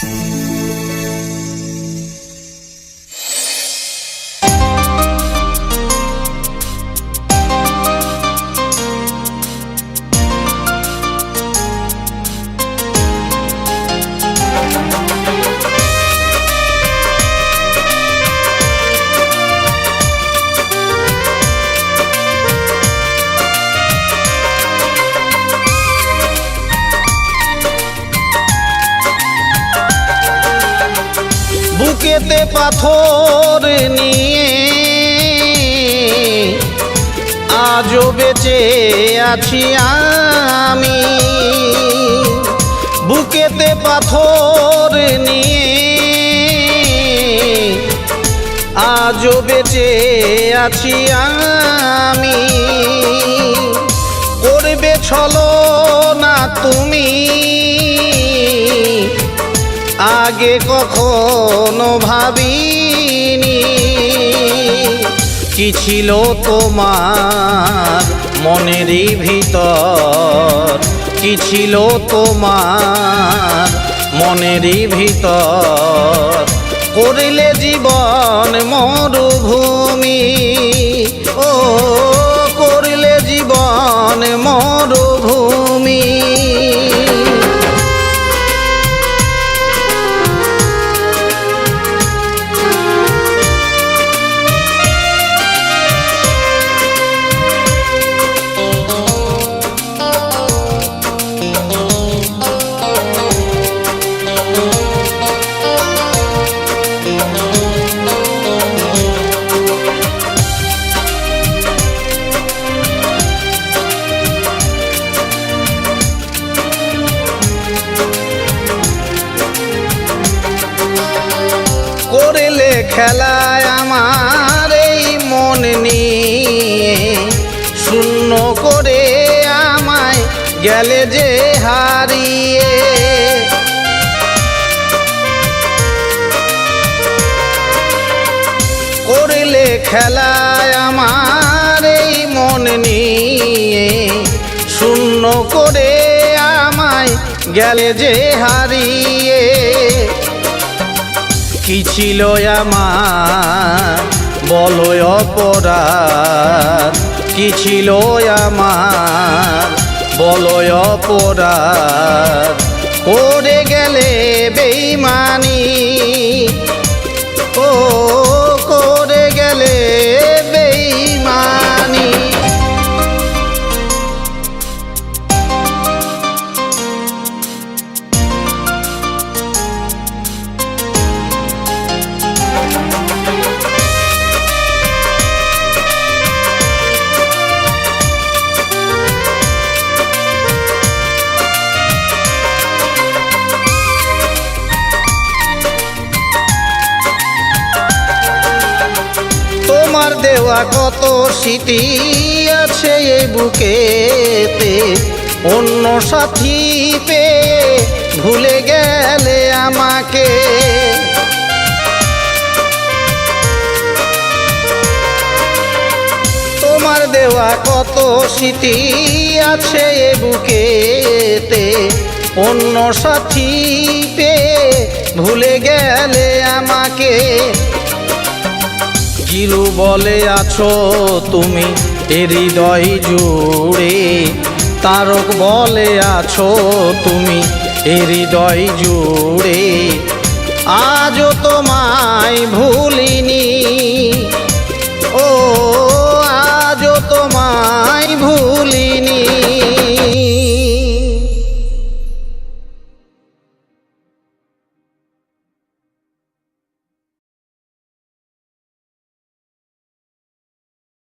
Peace. বুকেতে পাথর নিয়ে আজও বেঁচে আছি আমি। বুকেতে পাথর নিয়ে আজও বেঁচে আছি আমি। করবে ছলো না তুমি আগে কখনো ভাবিনি। কি ছিল তোমার মনেরই ভিতর? কি ছিল তোমার মনেরই ভিতর? করিলে জীবন মরুভূমি। করেলে খেলায় আমার এই মন নিয়ে। শূন্য করে আমায় গেলে যে হারিয়ে। করলে খেলায় আমার এই মন নিয়ে। শূন্য করে আমায় গেলে যে হারিয়ে। কি ছিল আমার? বলো অপরাধ কি ছিল আমার? বলো অপরাধ দেওয়া কত স্মৃতি আছে এই বুকেতে? অন্য সাথী পেয়ে ভুলে গেলে আমাকে। তোমার দেওয়া কত স্মৃতি আছে এ বুকেতে? অন্য সাথী পেয়ে ভুলে গেলে আমাকে। গিরু বলে, আছো তুমি হৃদয় জুড়ে? তারক বলে, আছো তুমি হৃদয় জুড়ে? আজও তোমায় ভুলিনি